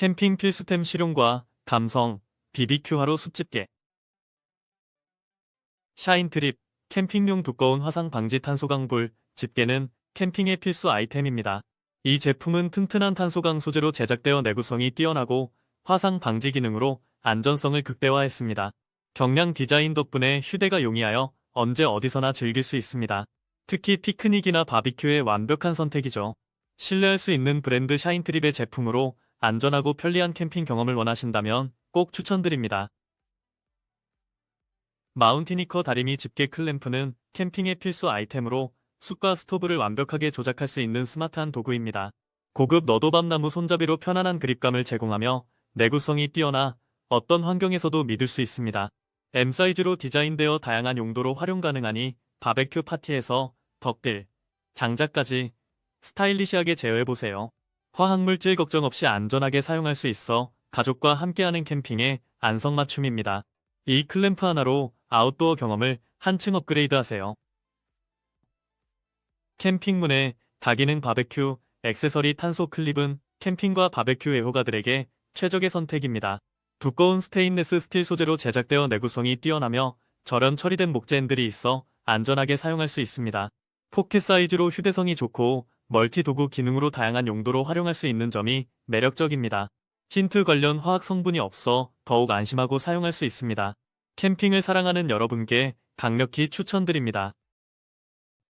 캠핑 필수템 실용과 감성, BBQ하로 숯집게. 샤인 트립, 캠핑용 두꺼운 화상 방지 탄소 강불, 집게는 캠핑의 필수 아이템입니다. 이 제품은 튼튼한 탄소강 소재로 제작되어 내구성이 뛰어나고 화상 방지 기능으로 안전성을 극대화했습니다. 경량 디자인 덕분에 휴대가 용이하여 언제 어디서나 즐길 수 있습니다. 특히 피크닉이나 바비큐의 완벽한 선택이죠. 신뢰할 수 있는 브랜드 샤인트립의 제품으로 안전하고 편리한 캠핑 경험을 원하신다면 꼭 추천드립니다. 마운티니커 다리미 집게 클램프는 캠핑의 필수 아이템으로 숯과 스토브를 완벽하게 조작할 수 있는 스마트한 도구입니다. 고급 너도밤나무 손잡이로 편안한 그립감을 제공하며 내구성이 뛰어나 어떤 환경에서도 믿을 수 있습니다. M 사이즈로 디자인되어 다양한 용도로 활용 가능하니 바베큐 파티에서 덕빌, 장작까지 스타일리시하게 제어해보세요. 화학물질 걱정 없이 안전하게 사용할 수 있어 가족과 함께하는 캠핑의 안성맞춤입니다. 이 클램프 하나로 아웃도어 경험을 한층 업그레이드 하세요. 캠핑문의 다기능 바베큐 액세서리 탄소 클립은 캠핑과 바베큐 애호가들에게 최적의 선택입니다. 두꺼운 스테인레스 스틸 소재로 제작되어 내구성이 뛰어나며 절연 처리된 목재엔들이 있어 안전하게 사용할 수 있습니다. 포켓 사이즈로 휴대성이 좋고 멀티 도구 기능으로 다양한 용도로 활용할 수 있는 점이 매력적입니다. 힌트 관련 화학 성분이 없어 더욱 안심하고 사용할 수 있습니다. 캠핑을 사랑하는 여러분께 강력히 추천드립니다.